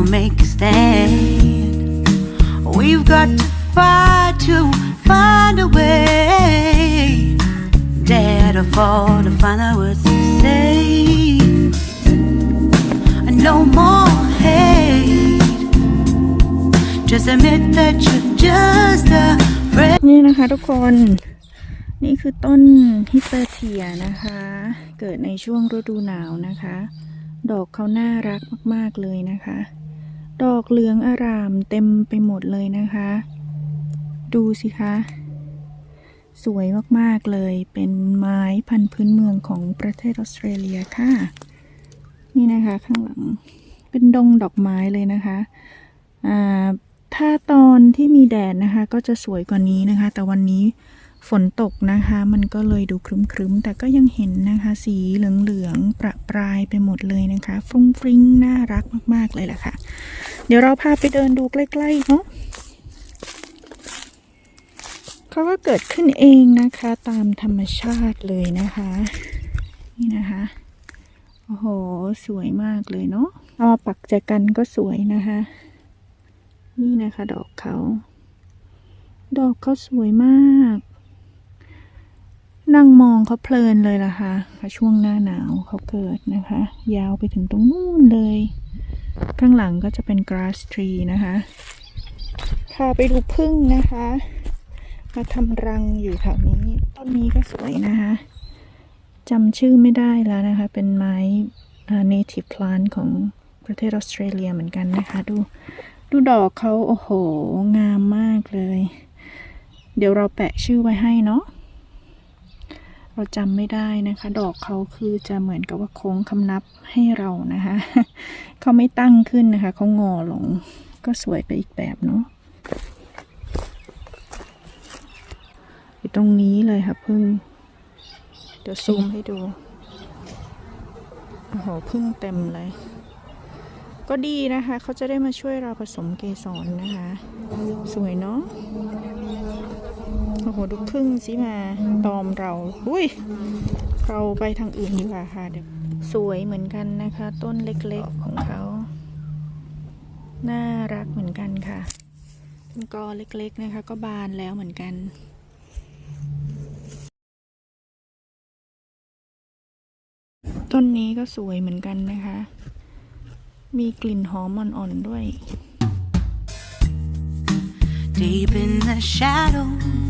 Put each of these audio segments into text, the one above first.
we'll make a stand. We've got to fight to find a way. Dare to fall to find out what to say. No more hate. Just admit that you're just afraid. นี่นะคะทุกคน นี่คือต้นฮิสเตอร์เทียนะคะ เกิดในช่วงฤดูหนาวนะคะ ดอกเขาน่ารักมาก ๆ เลยนะคะ ดอกเหลืองอร่ามเต็มไปหมดเลยนะคะ ดูสิคะ สวยมากๆเลยเป็นไม้พันธุ์พื้นเมืองของประเทศออสเตรเลียค่ะ นี่นะคะข้างหลังเป็นดงดอกไม้เลยนะคะอ่าถ้าตอนที่มีแดดนะคะ ก็จะสวยกว่านี้นะคะ แต่วันนี้ ฝนตกนะคะ มันก็เลยดูครึ้มๆ แต่ก็ยังเห็นนะคะ สีเหลืองๆ ประปรายไปหมดเลยนะคะ ฟรุ้งฟริ้งน่ารักมากๆเลยแหละค่ะ เดี๋ยวเราพาไปเดินดูใกล้ๆเนาะเขาก็เกิดขึ้นเองนะคะตามธรรมชาติเลยนะคะ นี่นะคะ โอ้โห สวยมากเลยเนาะเอามาปักแจกันก็สวยนะคะ นี่นะคะ ดอกเขา ดอกเขาสวยมาก นั่งมองเขาเพลินเลยล่ะค่ะค่ะช่วงหน้าหนาวเขาเกิดนะคะ ยาวไปถึงตรงนู้นเลย ข้างหลังก็จะเป็น grass tree นะคะพาไปดูพึ่งนะคะ มาทำรังอยู่แถวนี้ต้นนี้ก็สวยนะคะจำชื่อไม่ได้แล้วนะคะ เป็นไม้ native plant ของประเทศออสเตรเลียเหมือนกันนะคะ ดูดูดอกเขาโอ้โห งามมากเลย เดี๋ยวเราแปะชื่อไว้ให้เนาะ เราจำไม่ได้นะคะ ดอกเขาคือจะเหมือนกับว่าโค้งคำนับให้เรานะคะเขาไม่ตั้งขึ้นนะคะเขางอลง ก็สวยไปอีกแบบเนาะอยู่ตรงนี้เลยค่ะพึ่ง เดี๋ยวซูมให้ดูโอ้โหพึ่งเต็มเลย ก็ดีนะคะ เขาจะได้มาช่วยเราผสมเกสรนะคะ สวยเนาะ โอ้โหดูพึ่งสิมาตอมเรา อุ้ย เราไปทางอื่นดีกว่าค่ะเดี๋ยวสวยเหมือนกันนะคะ ต้นเล็กๆของเขา น่ารักเหมือนกันค่ะต้นกอเล็กๆนะคะ ก็บานแล้วเหมือนกันต้นนี้ก็สวยเหมือนกันนะคะ มีกลิ่นหอมอ่อนๆด้วย Deep in the shadows,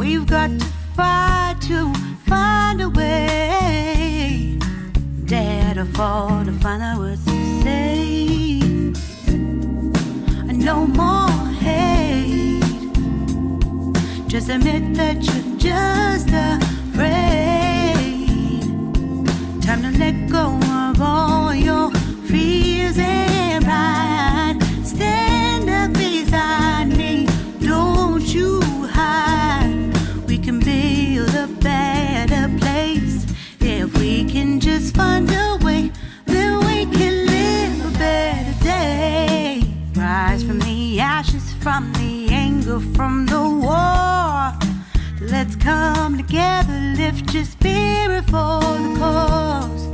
We've got to fight to find a way. Dare to fall to find out what to say. No more hate. Just admit that you're just afraid. Time to let from the anger, from the war. Let's come together, lift your spirit for the cause.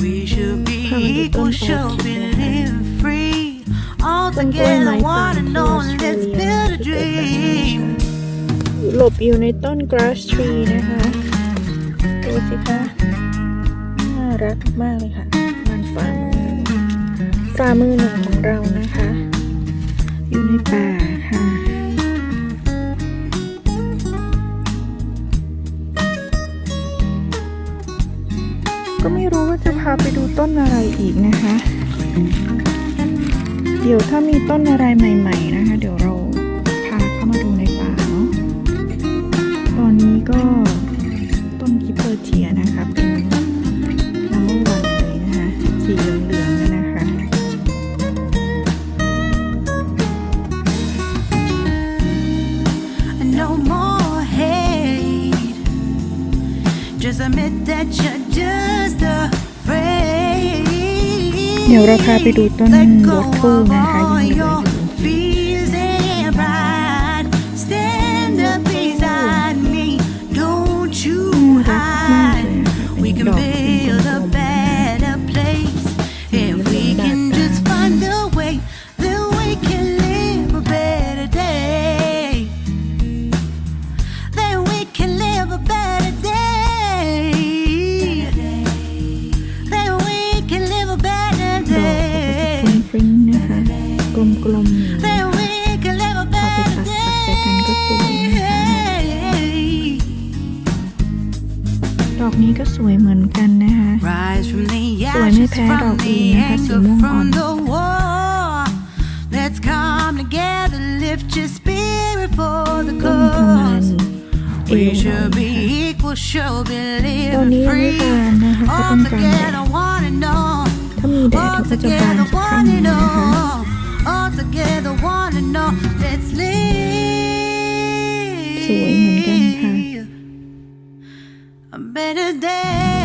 We should be equal, should be live free. All together, one and all, let's build a dream. หลบอยู่ในต้น grass tree นะคะดูสิคะน่ารักมากเลยค่ะมันฝ่ามือฝ่ามือหนึ่งของเรานะคะ ในป่าค่ะ ก็ไม่รู้ว่าจะพาไปดูต้นอะไรอีกนะคะ เดี๋ยวถ้ามีต้นอะไรใหม่ ๆ นะคะ เดี๋ยวเรา เดี๋ยวเราพาไปดูต้น Let ว go อทเทิล of นะคะ all ยังเหลือ your อยู่ กลมๆอย่างนี้ Then we can live a พอไป better ตัดตัดใส่กันก็สวยนะคะ day. ดอกนี้ก็สวยเหมือนกันนะคะ Rise from the สวยไม่ ashes, แพ้ดอก from อื่น the นะคะสี anger, ม่วงอ่อน from the war. Let's come together, lift your spirit for the ต้นประมาณ cause. เอ We วเรา should นะ be คะ equal, should be ตอน living นี้ยังไม่ free. บานนะคะก็ All ต้องการแดด together, one and all. ถ้ามีแดด All เขาก็จะบาน together, สักครั้ง one หนึง and นะคะ all. All together, one and all. Let's live. สวยเหมือนกันค่ะ A better day.